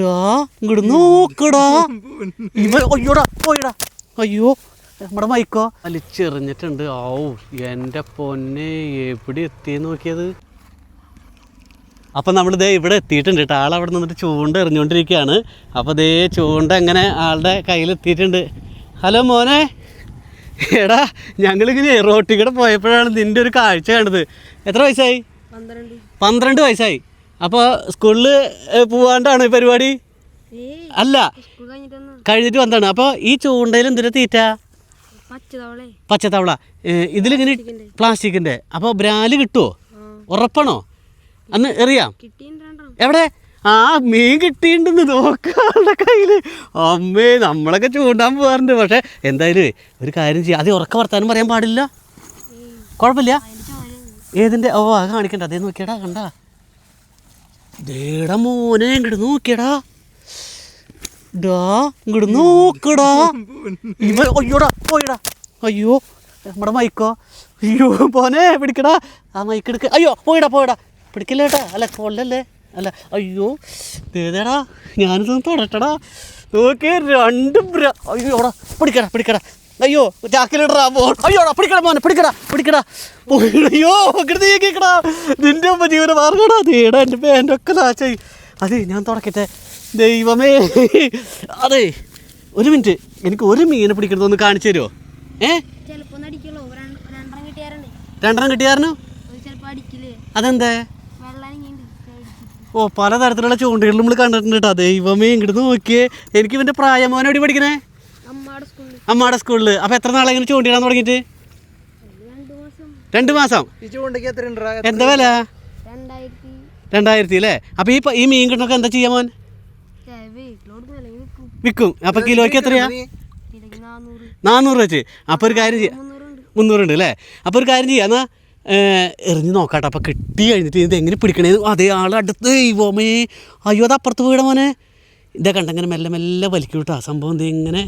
ഡാ ഇങ്ങോട്ട് നോക്കടാ. ഇവ അയ്യോടാ പോയടാ. അയ്യോ നമ്മുടെ മൈക്കോ. വലിച്ചെറിഞ്ഞിട്ടുണ്ട് ഔ എന്റെ പൊന്നെ എവിടെ എത്തി നോക്കിയത്? അപ്പം ദേ ഇവിടെ എത്തിയിട്ടുണ്ട് കേട്ടോ. ആൾ അവിടെ നിന്നിട്ട് ചൂണ്ട എറിഞ്ഞുകൊണ്ടിരിക്കുകയാണ്. അപ്പോൾ ദേ ചൂണ്ട എങ്ങനെ ആളുടെ കയ്യിൽ എത്തിയിട്ടുണ്ട് ഹലോ മോനെ. എടാ ഞങ്ങളിങ്ങനെ റോട്ടിൽ കൂടെ പോയപ്പോഴാണ് നിന്റെ ഒരു കാഴ്ച കണ്ടത്. എത്ര വയസ്സായി? പന്ത്രണ്ട് വയസ്സായി. അപ്പോൾ സ്കൂളിൽ പോവാണ്ടാണ് പരിപാടി? അല്ല. കഴിഞ്ഞിട്ട് വന്നതാണ്. അപ്പോൾ ഈ ചൂണ്ടയിൽ എന്തിനാ തീറ്റ? പച്ചത്തവള. ഇതിലിങ്ങനെ പ്ലാസ്റ്റിക്കിന്റെ. അപ്പോൾ ബ്രാൽ കിട്ടുമോ ഉറപ്പണോ? അന്ന് എറിയാം. എവിടെ? ആ മീൻ കിട്ടിയിട്ടുണ്ടെന്ന് നോക്കാളുടെ കയ്യിൽ അമ്മേ നമ്മളൊക്കെ ചൂണ്ടാൻ പോകാറുണ്ട് പക്ഷേ എന്തായാലും ഒരു കാര്യം ചെയ്യാം. അത് ഉറക്ക വർത്താനം പറയാൻ പാടില്ല. കുഴപ്പമില്ല. ഏതിന്റെ? ഏതിന്റെ ഓ അത് കാണിക്കണ്ട. അതേ നോക്കിയടാ കണ്ട. മോനെ ഇങ്ങോട്ട് നോക്കിയടാ. ഡാ ഇങ്ങോട്ട് നോക്കടാ. ഇവ അയ്യോടാ പോയടാ. അയ്യോ നമ്മുടെ മൈക്കോ. അയ്യോ പോനെ പിടിക്കടാ. ആ മൈക്ക് എടുക്ക. അയ്യോ പോയിടാ പോയടാ. പിടിക്കില്ല കേട്ടാ അല്ല കൊള്ളല്ലേ അല്ല അയ്യോ. ദേടാ ഞാനിതൊന്ന് തുടട്ടടാ. നോക്കി രണ്ട് അയ്യോടാ പിടിക്കടാ പിടിക്കടാ. അയ്യോ ചാക്കിലിടറാ പോ അയ്യോടാ പിടിക്കടാ മോനെ പിടിക്കടാ പിടിക്കടാ. അയ്യോ കേക്കടാ നിന്റെ അമ്മ ജീവന മാർഗടാ. ദേടാ എന്റെ പേന്റൊക്കെ നാശായി. അതെ ഞാൻ തുടക്കട്ടെ ദൈവമേ. അതെ ഒരു മിനിറ്റ്. എനിക്ക് ഒരു മീനെ പിടിക്കണതൊന്ന് കാണിച്ചു തരുമോ ഏ? രണ്ടെണ്ണം കിട്ടിയായിരുന്നു അതെന്തേ? ഓ പലതരത്തിലുള്ള ചൂണ്ടകൾ നമ്മൾ കണ്ടിട്ടുണ്ട് കേട്ടോ. ദൈവമേ ഇങ്ങോട്ട് നോക്കിയേ. എനിക്ക് ഇവന്റെ പ്രായമോനെ എവിടെ പഠിക്കണേ? അമ്മയുടെ സ്കൂളിൽ അപ്പൊ അപ്പോൾ എത്ര നാളെ ഇങ്ങനെ ചൂണ്ടിടാൻ തുടങ്ങിയിട്ട്? രണ്ടു മാസം. രണ്ട് മാസം ഈ ചൂണ്ടയ്ക്ക് എത്ര ഉണ്ടാ? എന്താ വില? രണ്ടായിരത്തി അല്ലേ? അപ്പോൾ ഈ ഈ മീൻ കിട്ടണൊക്കെ എന്താ ചെയ്യാൻ മോൻ? വിൽക്കും. അപ്പോൾ കിലോയ്ക്ക് എത്രയാ? നാനൂറ് വെച്ച്. അപ്പോൾ ഒരു കാര്യം ചെയ്യാം. മുന്നൂറുണ്ട് അല്ലേ? അപ്പോൾ ഒരു കാര്യം ചെയ്യാം. എന്നാൽ എറിഞ്ഞ് നോക്കാട്ടെ. അപ്പോൾ കിട്ടി കഴിഞ്ഞിട്ട് ഇത് എങ്ങനെ പിടിക്കണേ? അതേ ആൾ അടുത്ത്. ദൈവമേ. അയ്യോ അത് അപ്പുറത്ത് വീട മോനെ. ഇതേ കണ്ടങ്ങനെ മെല്ലെ മെല്ലെ വലിക്കൂട്ടോ ആ സംഭവം ദേ ഇങ്ങനെ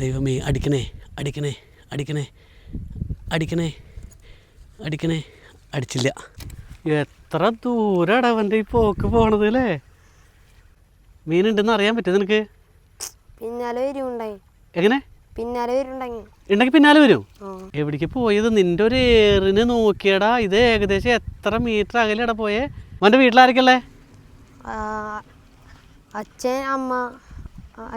ദൈവമേ അടിക്കണേ അടിക്കണേ അടിക്കണേ അടിക്കണേ അടിക്കണേ. അടിച്ചില്ല. എത്ര ദൂരടാ അവന്റെ ഈ പോക്ക് പോണത് അല്ലേ? മീനുണ്ടെന്ന് അറിയാൻ പറ്റും നിനക്ക്? പിന്നാലെ വരുണ്ടായി എങ്ങനെ? പിന്നാലെ ഉണ്ടെങ്കിൽ പിന്നാലെ വരും. എവിടേക്ക് പോയത്? നിന്റെ ഒരു ഏറിന് നോക്കിയടാ. ഇത് ഏകദേശം എത്ര മീറ്റർ അകലെടാ പോയേ? അവന്റെ വീട്ടിലാരൊക്കെയല്ലേ അച്ഛൻ അമ്മ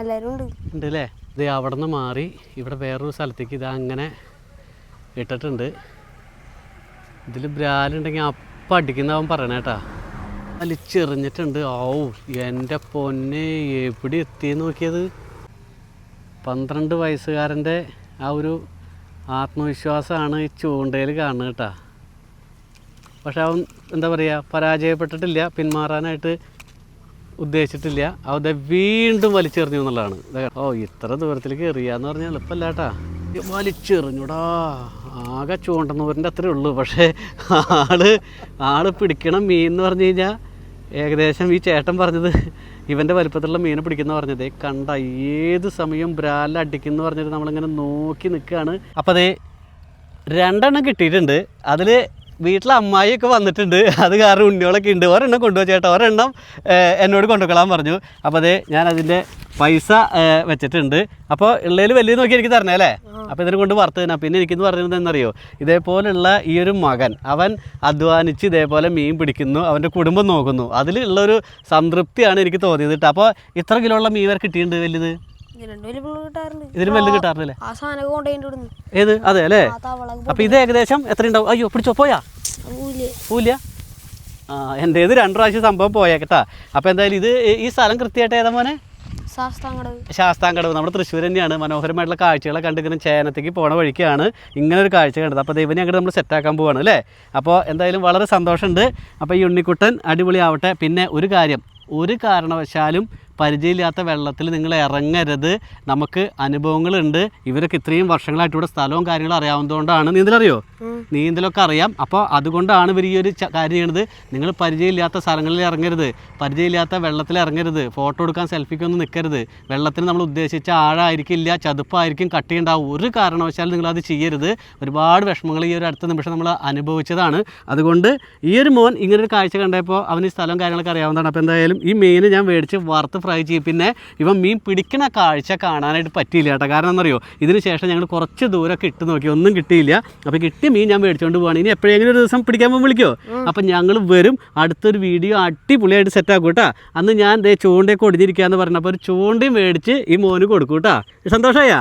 എല്ലാരും എല്ലാവരും ഉണ്ട്. ഉണ്ട് അല്ലേ? ഇത് അവിടെ നിന്ന് മാറി ഇവിടെ വേറൊരു സ്ഥലത്തേക്ക് ഇത് അങ്ങനെ ഇട്ടിട്ടുണ്ട്. ഇതിൽ ബ്രാലുണ്ടെങ്കിൽ അപ്പം അടിക്കുന്നവൻ പറയണേട്ടാ വലിച്ചെറിഞ്ഞിട്ടുണ്ട് ഔ എന്റെ പൊന്നെ എവിടെ എത്തി നോക്കിയത്? പന്ത്രണ്ട് വയസ്സുകാരന്റെ ആ ഒരു ആത്മവിശ്വാസമാണ് ഈ ചൂണ്ടയിൽ കാണുന്നത് കേട്ടാ. പക്ഷെ അവൻ എന്താ പറയുക പരാജയപ്പെട്ടിട്ടില്ല. പിന്മാറാനായിട്ട് ഉദ്ദേശിച്ചിട്ടില്ല. അവിടെ വീണ്ടും വലിച്ചെറിഞ്ഞു എന്നുള്ളതാണ്. ഓ ഇത്ര ദൂരത്തിലേക്ക് എറിയാന്ന് പറഞ്ഞാൽ എളുപ്പമല്ല കേട്ടാ വലിച്ചെറിഞ്ഞുടാ. ആകെ ചൂണ്ടുന്നവരിന്റെ അത്രേ ഉള്ളൂ. പക്ഷേ ആൾ ആൾ പിടിക്കണം മീൻ എന്ന് പറഞ്ഞു കഴിഞ്ഞാൽ ഏകദേശം ഈ ചേട്ടൻ പറഞ്ഞത് ഇവന്റെ വലിപ്പത്തിലുള്ള മീനെ പിടിക്കുന്ന പറഞ്ഞത്. കണ്ട ഏത് സമയം ബ്രാലിൽ അടിക്കുന്നു പറഞ്ഞിട്ട് നമ്മളിങ്ങനെ നോക്കി നിൽക്കുകയാണ് അപ്പോൾ അതേ രണ്ടെണ്ണം കിട്ടിയിട്ടുണ്ട്. അതിൽ വീട്ടിലെ അമ്മായിയൊക്കെ വന്നിട്ടുണ്ട്. അത് കാരണം ഉണ്ണികളൊക്കെ ഉണ്ട്. ഒരെണ്ണം കൊണ്ടുപോയി ചേട്ടാ. ഒരെണ്ണം എന്നോട് കൊണ്ടുപോകാൻ പറഞ്ഞു. അപ്പോൾ അതെ ഞാൻ അതിന്റെ പൈസ വെച്ചിട്ടുണ്ട്. അപ്പോൾ ഉള്ളതിൽ വലിയ നോക്കി എനിക്ക് തരണേ അല്ലേ? അപ്പോൾ ഇതിനെ കൊണ്ട് വറുത്ത് തന്നെ പിന്നെ എനിക്കെന്ന് പറയുന്നത് എന്നറിയോ ഇതേപോലുള്ള ഈ ഒരു മകൻ അവൻ അധ്വാനിച്ച് ഇതേപോലെ മീൻ പിടിക്കുന്നു. അവന്റെ കുടുംബം നോക്കുന്നു. അതിലുള്ളൊരു സംതൃപ്തിയാണ് എനിക്ക് തോന്നിയത് കേട്ടോ അപ്പോൾ ഇത്ര കിലോ ഉള്ള മീൻ വരെ കിട്ടിയിട്ടുണ്ട് വലുത് ഇതിലും വലുത് കിട്ടാറില്ലേ ഏത്? അതെ അല്ലേ? അപ്പൊ ഇത് ഏകദേശം എത്ര ഉണ്ടാവും? അയ്യോ പിടിച്ചോ പോയാ? പോയില്ല ആ ആ ഇത് രണ്ട് പ്രാവശ്യം സംഭവം പോയേക്കട്ടാ. അപ്പൊ എന്തായാലും ഇത് ഈ- സ്ഥലം കൃത്യമായിട്ട് ഏതാ മോനെ? ശാസ്താങ്കടവ്. നമ്മുടെ തൃശ്ശൂർ തന്നെയാണ്. മനോഹരമായിട്ടുള്ള കാഴ്ചകളെ കണ്ടിങ്ങനെ ചേനത്തേക്ക് പോണ വഴിക്കാണ് ഇങ്ങനെ ഒരു കാഴ്ച കണ്ടത്. അപ്പോൾ ദൈവനെ അങ്ങോട്ട് നമ്മൾ സെറ്റ് ആക്കാൻ പോവാണ് അല്ലേ? അപ്പോൾ എന്തായാലും വളരെ സന്തോഷമുണ്ട്. അപ്പോൾ ഈ ഉണ്ണിക്കുട്ടൻ അടിപൊളിയാവട്ടെ. പിന്നെ ഒരു കാര്യം ഒരു കാരണവശാലും പരിചയമില്ലാത്ത വെള്ളത്തിൽ നിങ്ങൾ ഇറങ്ങരുത്. നമുക്ക് അനുഭവങ്ങളുണ്ട്. ഇവരൊക്കെ ഇത്രയും വർഷങ്ങളായിട്ട് ഇവിടെ സ്ഥലവും കാര്യങ്ങളും അറിയാവുന്നതുകൊണ്ടാണ്. നീന്തലറിയോ? നീന്തലൊക്കെ അറിയാം. അപ്പോൾ അതുകൊണ്ടാണ് ഇവർ ഈ ഒരു കാര്യം ചെയ്യണത്. നിങ്ങൾ പരിചയമില്ലാത്ത സ്ഥലങ്ങളിൽ ഇറങ്ങരുത്. പരിചയമില്ലാത്ത വെള്ളത്തിൽ ഇറങ്ങരുത്. ഫോട്ടോ എടുക്കാൻ സെൽഫിക്കൊന്നും നിൽക്കരുത്. വെള്ളത്തിന് നമ്മൾ ഉദ്ദേശിച്ച ആഴായിരിക്കില്ല ചതുപ്പായിരിക്കും കട്ടിയുണ്ടാവും. ഒരു കാരണവശാലും നിങ്ങളത് ചെയ്യരുത്. ഒരുപാട് വിഷമങ്ങൾ ഈ ഒരു അടുത്ത നിമിഷം നമ്മൾ അനുഭവിച്ചതാണ്. അതുകൊണ്ട് ഈ ഒരു മോൻ ഇങ്ങനൊരു കാഴ്ച കണ്ടപ്പോൾ അവന് ഈ സ്ഥലം കാര്യങ്ങളൊക്കെ അറിയാവുന്നതാണ്. അപ്പോൾ എന്തായാലും ഈ മെയിൻ ഞാൻ മേടിച്ച് വറുത്ത് ഫ്രൈ ചെയ്യും. പിന്നെ ഇവ മീൻ പിടിക്കണ കാഴ്ച കാണാനായിട്ട് പറ്റിയില്ല കേട്ടോ. കാരണം എന്നറിയോ ഇതിന് ശേഷം ഞങ്ങൾ കുറച്ച് ദൂരമൊക്കെ ഇട്ട് നോക്കി. ഒന്നും കിട്ടിയില്ല. അപ്പോൾ കിട്ടിയ മീൻ ഞാൻ മേടിച്ചുകൊണ്ട് പോവാണ്. ഇനി എപ്പോഴെങ്കിലും ഒരു ദിവസം പിടിക്കാൻ പോകുമ്പോൾ വിളിക്കോ? അപ്പം ഞങ്ങൾ വരും. അടുത്തൊരു വീഡിയോ അടിപൊളിയായിട്ട് സെറ്റ് ആക്കും കേട്ടോ. അന്ന് ഞാൻ ദേ ചൂണ്ടയൊക്കെ ഒടിഞ്ഞിരിക്കാന്ന് പറഞ്ഞപ്പോൾ ഒരു ചൂണ്ടയും മേടിച്ച് ഈ മോന് കൊടുക്കും കേട്ടോ. സന്തോഷമായാ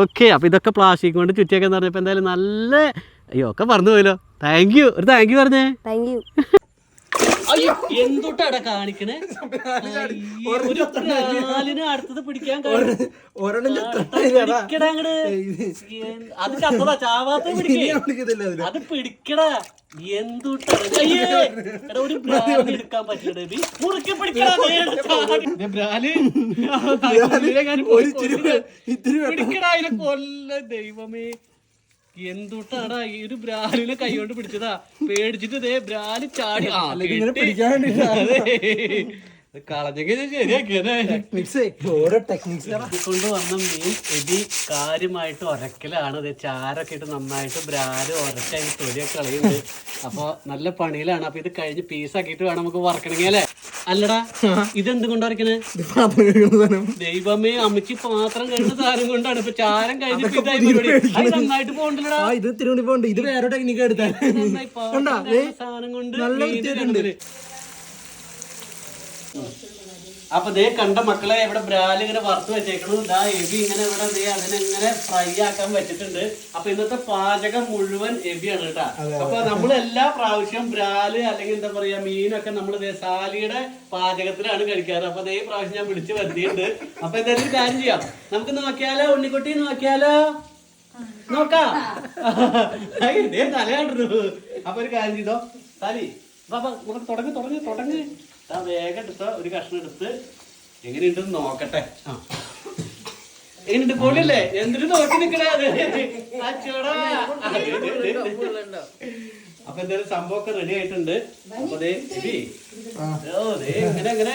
ഓക്കെ അപ്പോൾ ഇതൊക്കെ പ്ലാസ്റ്റിക് കൊണ്ട് ചുറ്റിയൊക്കെ എന്ന് പറഞ്ഞപ്പോൾ എന്തായാലും നല്ല അയ്യോ ഒക്കെ പറഞ്ഞു പോയല്ലോ താങ്ക് യു ഒരു താങ്ക് യു പറഞ്ഞേ. താങ്ക് യു അയ്യോ എന്തുട്ടാടാ കാണിക്കണേ? ഒരു അടുത്തത് പിടിക്കാൻ. പിടിക്കടാ അങ്ങട്. അത് ചത്തതാ ചാവാത്ത പിടിക്കേ. അത് പിടിക്കടാ. എടാ ഒരു ബ്രാലിനെ എടുക്കാൻ പറ്റില്ല ബി മുറുക്കി പിടിക്കടാ ബ്രാൽ. ദൈവമേ. എന്തുട്ടാടാ ഈ ഒരു ബ്രാലിനെ കൈകൊണ്ട് പിടിച്ചതാ? പേടിച്ചിട്ട് ദേ ബ്രാൽ ചാടി. ആ, കിട്ടി. അതെ. ഇത് കളഞ്ഞെങ്കിൽ ശരിയാക്കിയതേ ഓരോ ടെക്നിക്സ് കൊണ്ട് വന്ന മീൻ എടി കാര്യമായിട്ട് ഉരക്കലാണ് ഇത് ചാരൊക്കെ ഇട്ട് നന്നായിട്ട് ബ്രാൽ ഉരച്ചായി തൊലിയൊക്കെ കളയുന്നുണ്ട്. അപ്പൊ നല്ല പണിയിലാണ്. അപ്പൊ ഇത് കഴിഞ്ഞ് പീസാക്കിയിട്ട് വേണം നമുക്ക് വറക്കണമെങ്കിൽ അല്ലേ? അല്ലടാ ഇതെന്ത് കൊണ്ട് ദൈവമേ അമ്മയ്ക്ക് പാത്രം കഴിഞ്ഞ സാധനം കൊണ്ടാണ് ഇപ്പൊ ചാരം കഴിഞ്ഞിട്ട് നന്നായിട്ട് പോകണ്ടല്ലടാ. ഇത് തിരുവണ്ടി പോണ്ട് ഇത് വേറെ ടെക്നിക്ക് എടുത്താൽ സാധനം കൊണ്ട് നല്ല? അപ്പൊ ദേ കണ്ട മക്കളെ ഇവിടെ ബ്രാൽ ഇങ്ങനെ വറുത്ത് വെച്ചേക്കണു. ദാ എബി ഇങ്ങനെ ഇവിടെ ദേ അതിനെങ്ങനെ ഫ്രൈ ആക്കാൻ വെച്ചിട്ടുണ്ട്. അപ്പൊ ഇന്നത്തെ പാചകം മുഴുവൻ എബിയാണ് കേട്ടാ. അപ്പൊ നമ്മൾ എല്ലാ പ്രാവശ്യവും ബ്രാൽ അല്ലെങ്കിൽ എന്താ പറയാ മീനൊക്കെ നമ്മൾ ദേ സാലിയുടെ പാചകത്തിലാണ് കഴിക്കാറ്. അപ്പൊ ദേ ഈ പ്രാവശ്യം ഞാൻ വിളിച്ചു വരുത്തിയിട്ടുണ്ട്. അപ്പൊ എന്തായാലും കാര്യം ചെയ്യാം. നമുക്ക് നോക്കിയാലോ? ഉണ്ണിക്കുട്ടി നോക്കിയാലോ? നോക്കാം. തലയാണ്ടിരുന്നു അപ്പൊ ഒരു കാര്യം ചെയ്തോ. സാലി തുടങ്ങി തുടങ്ങി തുടങ്ങി. ആ വേഗം എടുത്ത. ഒരു കഷ്ണം എടുത്ത്. എങ്ങനെയുണ്ടെന്ന് നോക്കട്ടെ. ആ. എങ്ങനെയുണ്ട്? പൊളിയല്ലേ? എന്തിനു നോക്കി നിക്കണേ അപ്പൊ എന്തായാലും സംഭവമൊക്കെ റെഡി ആയിട്ടുണ്ട്. അപ്പൊ ഇങ്ങനെ ഇങ്ങനെ.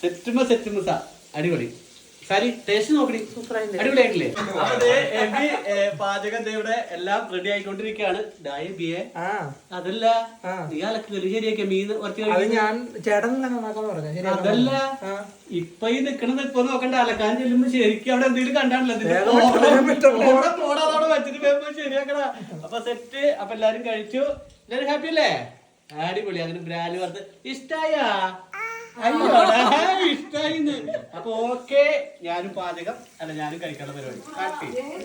സെറ്റുമ്പ സെറ്റുമ്പ അടിപൊളി. ടേസ്റ്റ് അടിപൊളിയായിട്ടില്ലേ? എബി പാചകം ഇവിടെ എല്ലാം റെഡി ആയിക്കൊണ്ടിരിക്കുകയാണ്. ആ. അതല്ല നീ അലക്കൽ ശരിയാക്കിയ? മീൻ കുറച്ച് അത് കഴിക്കും ഞാൻ ചേട്ടൻ നന്നാക്കാന്ന് പറഞ്ഞു. ശരി അതല്ല ഇപ്പൊ ഈ നിക്കണത് ഇപ്പൊ നോക്കണ്ട. അലക്കാൻ ചെല്ലുമ്പോ ശരിക്കും അവിടെ എന്തെങ്കിലും കണ്ടാണല്ലോ. വെച്ചിട്ട് ശരിയാക്കണ അപ്പൊ സെറ്റ് അപ്പൊ എല്ലാരും കഴിച്ചു. എല്ലാരും ഹാപ്പി അല്ലേ? അടിപൊളി അങ്ങനെ ബ്രാൽ വറുത്ത്. ഇഷ്ടായാ? അയ്യോടാ. ഇഷ്ടായിന്ന്. അപ്പൊ ഓക്കെ ഞാനും പാചകം അല്ല ഞാനും കഴിക്കാനുള്ള പരിപാടി.